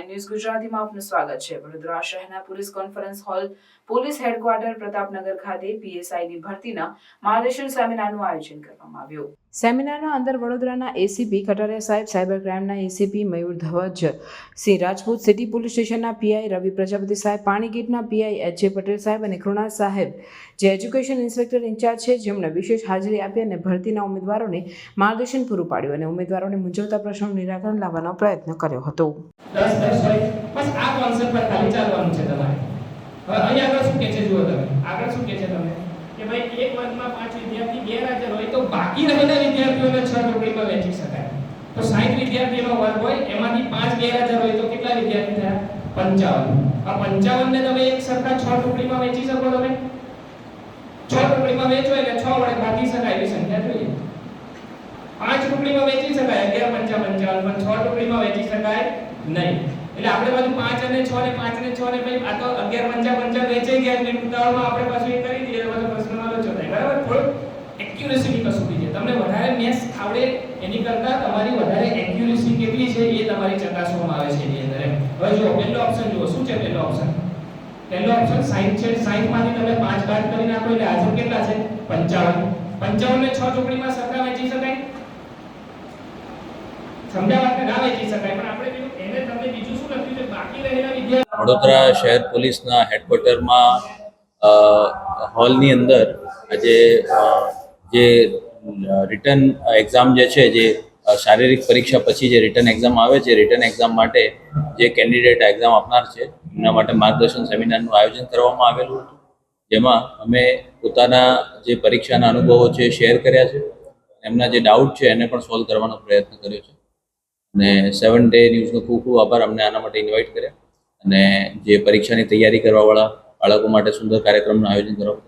Nine news ગુજરાતીમાં આપનું સ્વાગત છે. વડોદરા શહેરના police conference hall, police headquarter Pratapnagar ખાતે પીએસઆઈની ભરતીના માર્ગદર્શન સેમિનારનું આયોજન કરવામાં આવ્યું. સેમિનારના અંદર વડોદરાના એસીપી કટારિયા સાહેબ, cyber ક્રાઇમના ACP Mayur Dhavaj Singh Rajput city police સ્ટેશનના પીઆઈ રવિ પ્રજાપતિ સાહેબ, પાણીગીટના પીઆઈ એચ જે પટેલ સાહેબ અને કૃણાલ સાહેબ, જે એજ્યુકેશન ઇન્સ્પેક્ટર ઇન્ચાર્જ છે, જેમણે વિશેષ હાજરી આપી અને ભરતીના ઉમેદવારોને માર્ગદર્શન પૂરું પાડ્યું અને ઉમેદવારોને મૂંઝવતા પ્રશ્નોનું નિરાકરણ લાવવાનો પ્રયત્ન કર્યો હતો. બસ આગળ શું કે છે, જુઓ તમે. આગળ શું કે છે તમે કે ભાઈ એક વર્ગમાં પાંચ વિદ્યાર્થી ગેરહાજર હોય તો બાકી રહેલા વિદ્યાર્થીઓને છ ટુકડીમાં વહેંચી શકાય. તો 60 વિદ્યાર્થીનો વર્ગ હોય, એમાંથી પાંચ ગેરહાજર હોય તો કેટલા વિદ્યાર્થી થયા? પંચાવન. આ પંચાવન ને તમે એક સરખા છ ટુકડીમાં વહેંચી શકો તમે. છ ટુકડીમાં વહેંચો એટલે છ વડે ભાગી શકાય એવી સંખ્યા જોઈએ. પાંચ ટુકડીમાં વેચી શકાય અગિયાર પંચા પંચાવન, પણ છ ટુકડીમાં વેચી શકાય નહીં. એટલે આપણે પાછું પાંચ અને છ ને પાંચ ને છ ને ભાઈ આ તો અગિયાર પંચા પંચા વેચાઈ ગયા એટલે ઉતાવળમાં આપણે પાછું એ કરી દઈએ એટલે પાછો પ્રશ્નમાં લોચો થાય બરાબર થોડું એક્યુરેસીની કસોટી છે તમને વધારે મેથ્સ આવડે એની કરતાં તમારી વધારે એક્યુરેસી કેટલી છે એ તમારી ચકાસવામાં આવે છે એની અંદર હવે જો પહેલો ઓપ્શન જુઓ. શું છે પહેલો ઓપ્શન પહેલો ઓપ્શન 60 છે. 60 માંથી તમે 5 બાદ કરી નાખો એટલે હાજર કેટલા છે? 55 55 ને 6 ચોકડીમાં સરખા વેચી શકાય? સમજ્યા વાત ને વેચી શકાય. પણ આપણે એને વડોદરા શહેર પોલીસના હેડક્વાર્ટરમાં હોલની અંદર આજે જે રિટર્ન એક્ઝામ જે છે, જે શારીરિક પરીક્ષા પછી જે રિટર્ન એક્ઝામ આવે છે રિટર્ન એક્ઝામ માટે જે કેન્ડિડેટ એક્ઝામ આપનાર છે એમના માટે માર્ગદર્શન સેમિનારનું આયોજન કરવામાં આવેલું હતું. જેમાં અમે પોતાના જે પરીક્ષાના અનુભવો છે શેર કર્યા છે. એમના જે ડાઉટ છે એને પણ સોલ્વ કરવાનો પ્રયત્ન કર્યો છે. અને સેવન ડે ન્યૂઝનો ખૂબ ખૂબ આભાર અમને આના માટે ઇન્વાઇટ કર્યા. અને જે પરીક્ષાની તૈયારી કરવાવાળા બાળકો માટે સુંદર કાર્યક્રમનું આયોજન કરવા